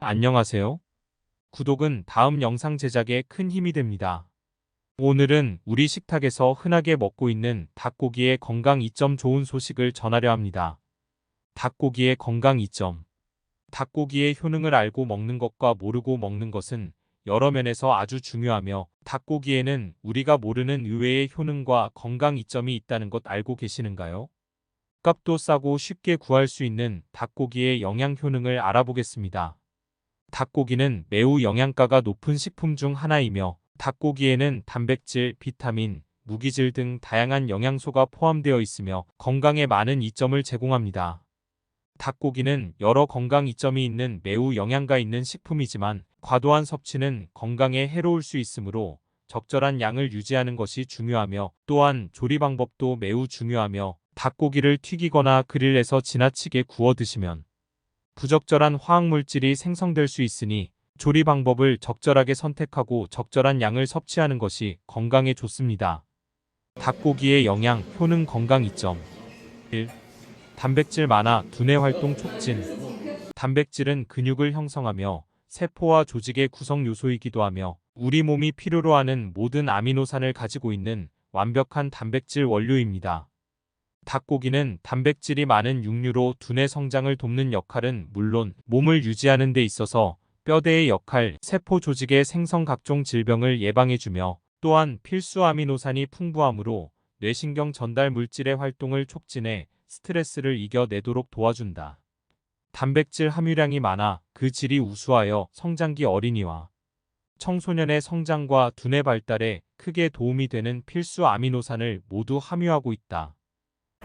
안녕하세요. 구독은 다음 영상 제작에 큰 힘이 됩니다. 오늘은 우리 식탁에서 흔하게 먹고 있는 닭고기의 건강 이점 좋은 소식을 전하려 합니다. 닭고기의 건강 이점. 닭고기의 효능을 알고 먹는 것과 모르고 먹는 것은 여러 면에서 아주 중요하며 닭고기에는 우리가 모르는 의외의 효능과 건강 이점이 있다는 것 알고 계시는가요? 값도 싸고 쉽게 구할 수 있는 닭고기의 영양 효능을 알아보겠습니다. 닭고기는 매우 영양가가 높은 식품 중 하나이며 닭고기에는 단백질, 비타민, 무기질 등 다양한 영양소가 포함되어 있으며 건강에 많은 이점을 제공합니다. 닭고기는 여러 건강 이점이 있는 매우 영양가 있는 식품이지만 과도한 섭취는 건강에 해로울 수 있으므로 적절한 양을 유지하는 것이 중요하며 또한 조리 방법도 매우 중요하며 닭고기를 튀기거나 그릴에서 지나치게 구워 드시면 부적절한 화학물질이 생성될 수 있으니 조리 방법을 적절하게 선택하고 적절한 양을 섭취하는 것이 건강에 좋습니다. 닭고기의 영양, 효능 건강 이점 1. 단백질 많아 두뇌 활동 촉진 단백질은 근육을 형성하며 세포와 조직의 구성 요소이기도 하며 우리 몸이 필요로 하는 모든 아미노산을 가지고 있는 완벽한 단백질 원료입니다. 닭고기는 단백질이 많은 육류로 두뇌 성장을 돕는 역할은 물론 몸을 유지하는 데 있어서 뼈대의 역할, 세포 조직의 생성 각종 질병을 예방해주며 또한 필수 아미노산이 풍부하므로 뇌신경 전달 물질의 활동을 촉진해 스트레스를 이겨내도록 도와준다. 단백질 함유량이 많아 그 질이 우수하여 성장기 어린이와 청소년의 성장과 두뇌 발달에 크게 도움이 되는 필수 아미노산을 모두 함유하고 있다.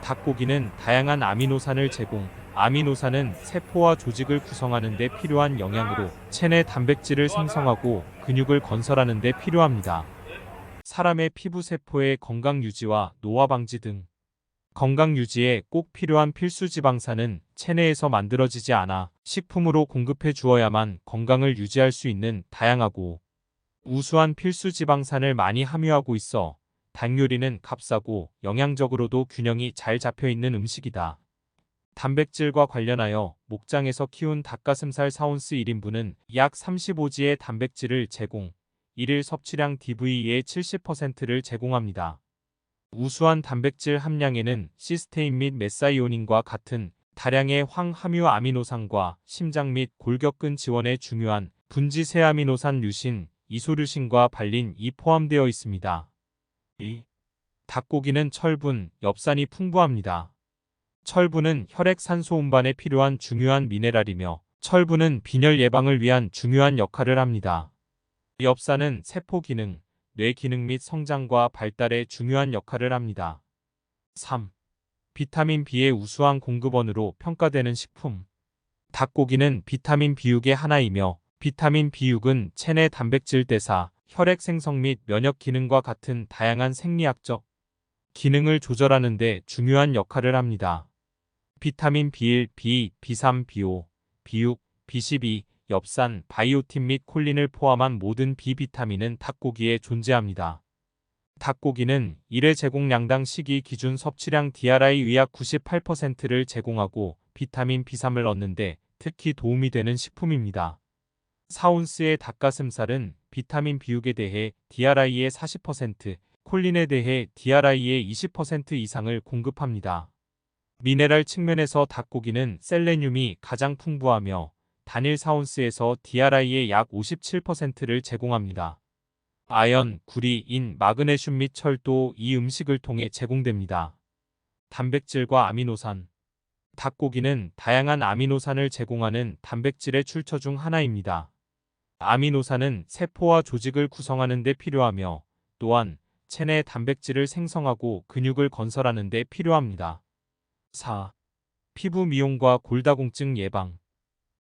닭고기는 다양한 아미노산을 제공. 아미노산은 세포와 조직을 구성하는 데 필요한 영양으로 체내 단백질을 생성하고 근육을 건설하는 데 필요합니다. 사람의 피부 세포의 건강 유지와 노화 방지 등 건강 유지에 꼭 필요한 필수 지방산은 체내에서 만들어지지 않아 식품으로 공급해 주어야만 건강을 유지할 수 있는 다양하고 우수한 필수 지방산을 많이 함유하고 있어 닭 요리는 값싸고 영양적으로도 균형이 잘 잡혀 있는 음식이다. 단백질과 관련하여 목장에서 키운 닭가슴살 4온스 1인분은 약 35지의 단백질을 제공, 1일 섭취량 DV의 70%를 제공합니다. 우수한 단백질 함량에는 시스테인 및 메사이오닌과 같은 다량의 황함유 아미노산과 심장 및 골격근 지원에 중요한 분지세 아미노산 류신, 이소류신과 발린 이 포함되어 있습니다. 2. 닭고기는 철분, 엽산이 풍부합니다. 철분은 혈액 산소 운반에 필요한 중요한 미네랄이며 철분은 빈혈 예방을 위한 중요한 역할을 합니다. 엽산은 세포 기능, 뇌 기능 및 성장과 발달에 중요한 역할을 합니다. 3. 비타민 B의 우수한 공급원으로 평가되는 식품. 닭고기는 비타민 B6의 하나이며 비타민 B6은 체내 단백질 대사, 혈액 생성 및 면역 기능과 같은 다양한 생리학적 기능을 조절하는 데 중요한 역할을 합니다. 비타민 B1, B, B3, B5, B6, B12, 엽산, 바이오틴 및 콜린을 포함한 모든 비비타민은 닭고기에 존재합니다. 닭고기는 1회 제공량당 시기 기준 섭취량 DRI 의약 98%를 제공하고 비타민 B3을 얻는데 특히 도움이 되는 식품입니다. 4온스의 닭가슴살은 비타민 B6에 대해 DRI의 40%, 콜린에 대해 DRI의 20% 이상을 공급합니다. 미네랄 측면에서 닭고기는 셀레늄이 가장 풍부하며 단일 4온스에서 DRI의 약 57%를 제공합니다. 아연, 구리, 인, 마그네슘 및 철도 이 음식을 통해 제공됩니다. 단백질과 아미노산 닭고기는 다양한 아미노산을 제공하는 단백질의 출처 중 하나입니다. 아미노산은 세포와 조직을 구성하는 데 필요하며 또한 체내 단백질을 생성하고 근육을 건설하는 데 필요합니다. 4. 피부 미용과 골다공증 예방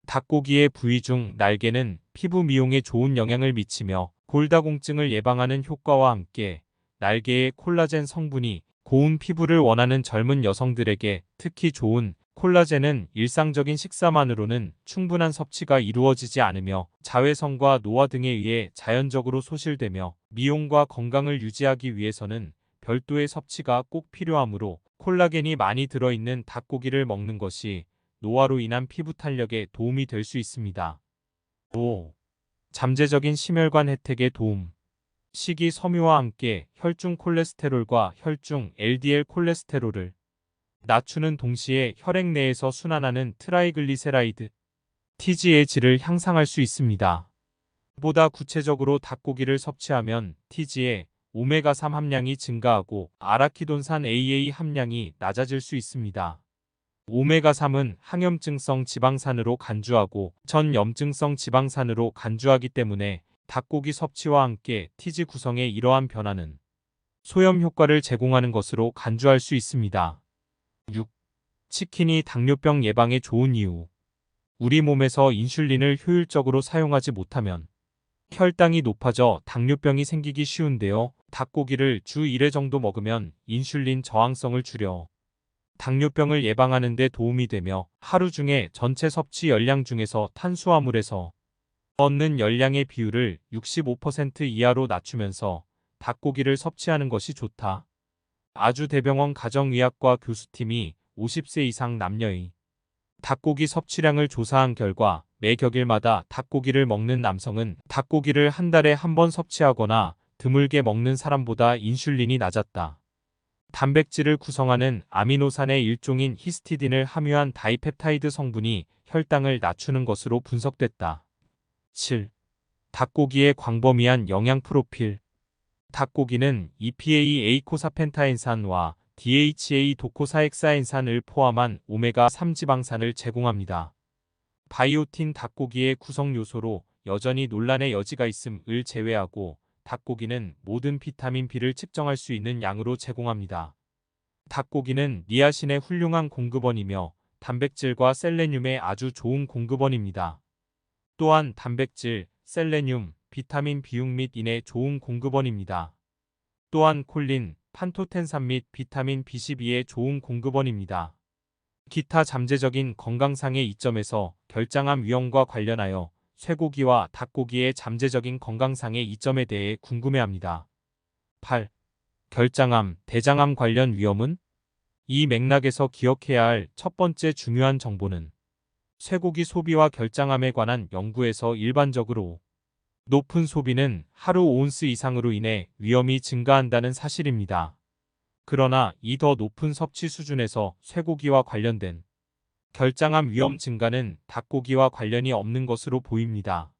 닭고기의 부위 중 날개는 피부 미용에 좋은 영향을 미치며 골다공증을 예방하는 효과와 함께 날개의 콜라겐 성분이 고운 피부를 원하는 젊은 여성들에게 특히 좋은 콜라겐은 일상적인 식사만으로는 충분한 섭취가 이루어지지 않으며 자외선과 노화 등에 의해 자연적으로 소실되며 미용과 건강을 유지하기 위해서는 별도의 섭취가 꼭 필요하므로 콜라겐이 많이 들어있는 닭고기를 먹는 것이 노화로 인한 피부 탄력에 도움이 될 수 있습니다. 5. 잠재적인 심혈관 혜택에 도움. 식이 섬유와 함께 혈중 콜레스테롤과 혈중 LDL 콜레스테롤을 낮추는 동시에 혈액 내에서 순환하는 트라이글리세라이드 TG의 질을 향상할 수 있습니다. 보다 구체적으로 닭고기를 섭취하면 TG의 오메가3 함량이 증가하고 아라키돈산 AA 함량이 낮아질 수 있습니다. 오메가3은 항염증성 지방산으로 간주하고 전염증성 지방산으로 간주하기 때문에 닭고기 섭취와 함께 티지 구성의 이러한 변화는 소염 효과를 제공하는 것으로 간주할 수 있습니다. 6. 치킨이 당뇨병 예방에 좋은 이유. 우리 몸에서 인슐린을 효율적으로 사용하지 못하면 혈당이 높아져 당뇨병이 생기기 쉬운데요. 닭고기를 주 1회 정도 먹으면 인슐린 저항성을 줄여 당뇨병을 예방하는 데 도움이 되며 하루 중에 전체 섭취 열량 중에서 탄수화물에서 얻는 열량의 비율을 65% 이하로 낮추면서 닭고기를 섭취하는 것이 좋다. 아주대병원 가정의학과 교수팀이 50세 이상 남녀의 닭고기 섭취량을 조사한 결과 매 격일마다 닭고기를 먹는 남성은 닭고기를 한 달에 한 번 섭취하거나 드물게 먹는 사람보다 인슐린이 낮았다. 단백질을 구성하는 아미노산의 일종인 히스티딘을 함유한 다이펩타이드 성분이 혈당을 낮추는 것으로 분석됐다. 7. 닭고기의 광범위한 영양 프로필 닭고기는 EPA 에이코사펜타엔산과 DHA 도코사엑사엔산을 포함한 오메가3 지방산을 제공합니다. 바이오틴 닭고기의 구성 요소로 여전히 논란의 여지가 있음을 제외하고 닭고기는 모든 비타민 B를 측정할 수 있는 양으로 제공합니다. 닭고기는 니아신의 훌륭한 공급원이며 단백질과 셀레늄의 아주 좋은 공급원입니다. 또한 단백질, 셀레늄, 비타민 B6 및 인의 좋은 공급원입니다. 또한 콜린, 판토텐산 및 비타민 B12의 좋은 공급원입니다. 기타 잠재적인 건강상의 이점에서 결장암 위험과 관련하여 쇠고기와 닭고기의 잠재적인 건강상의 이점에 대해 궁금해합니다. 8. 결장암, 대장암 관련 위험은? 이 맥락에서 기억해야 할 첫 번째 중요한 정보는 쇠고기 소비와 결장암에 관한 연구에서 일반적으로 높은 소비는 하루 온스 이상으로 인해 위험이 증가한다는 사실입니다. 그러나 이 더 높은 섭취 수준에서 쇠고기와 관련된 결장암 위험 증가는 닭고기와 관련이 없는 것으로 보입니다.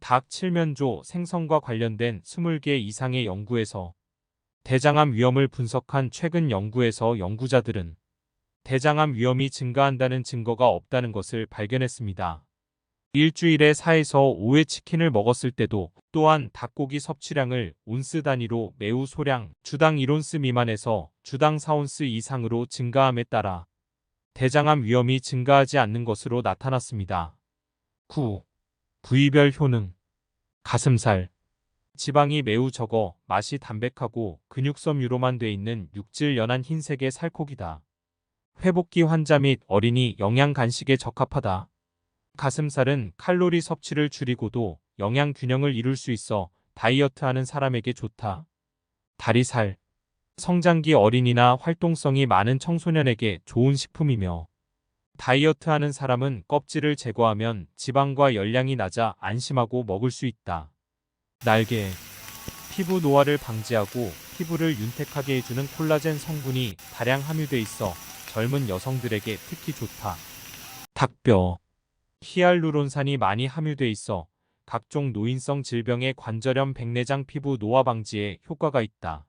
닭 칠면조 생성과 관련된 20개 이상의 연구에서 대장암 위험을 분석한 최근 연구에서 연구자들은 대장암 위험이 증가한다는 증거가 없다는 것을 발견했습니다. 일주일에 4에서 5회 치킨을 먹었을 때도 또한 닭고기 섭취량을 온스 단위로 매우 소량 주당 1온스 미만에서 주당 4온스 이상으로 증가함에 따라 대장암 위험이 증가하지 않는 것으로 나타났습니다. 9. 부위별 효능 가슴살 지방이 매우 적어 맛이 담백하고 근육섬유로만 돼 있는 육질 연한 흰색의 살코기다. 회복기 환자 및 어린이 영양 간식에 적합하다. 가슴살은 칼로리 섭취를 줄이고도 영양 균형을 이룰 수 있어 다이어트하는 사람에게 좋다. 다리살 성장기 어린이나 활동성이 많은 청소년에게 좋은 식품이며 다이어트하는 사람은 껍질을 제거하면 지방과 열량이 낮아 안심하고 먹을 수 있다. 날개 피부 노화를 방지하고 피부를 윤택하게 해주는 콜라겐 성분이 다량 함유돼 있어 젊은 여성들에게 특히 좋다. 닭뼈 히알루론산이 많이 함유돼 있어 각종 노인성 질병의 관절염 백내장 피부 노화 방지에 효과가 있다.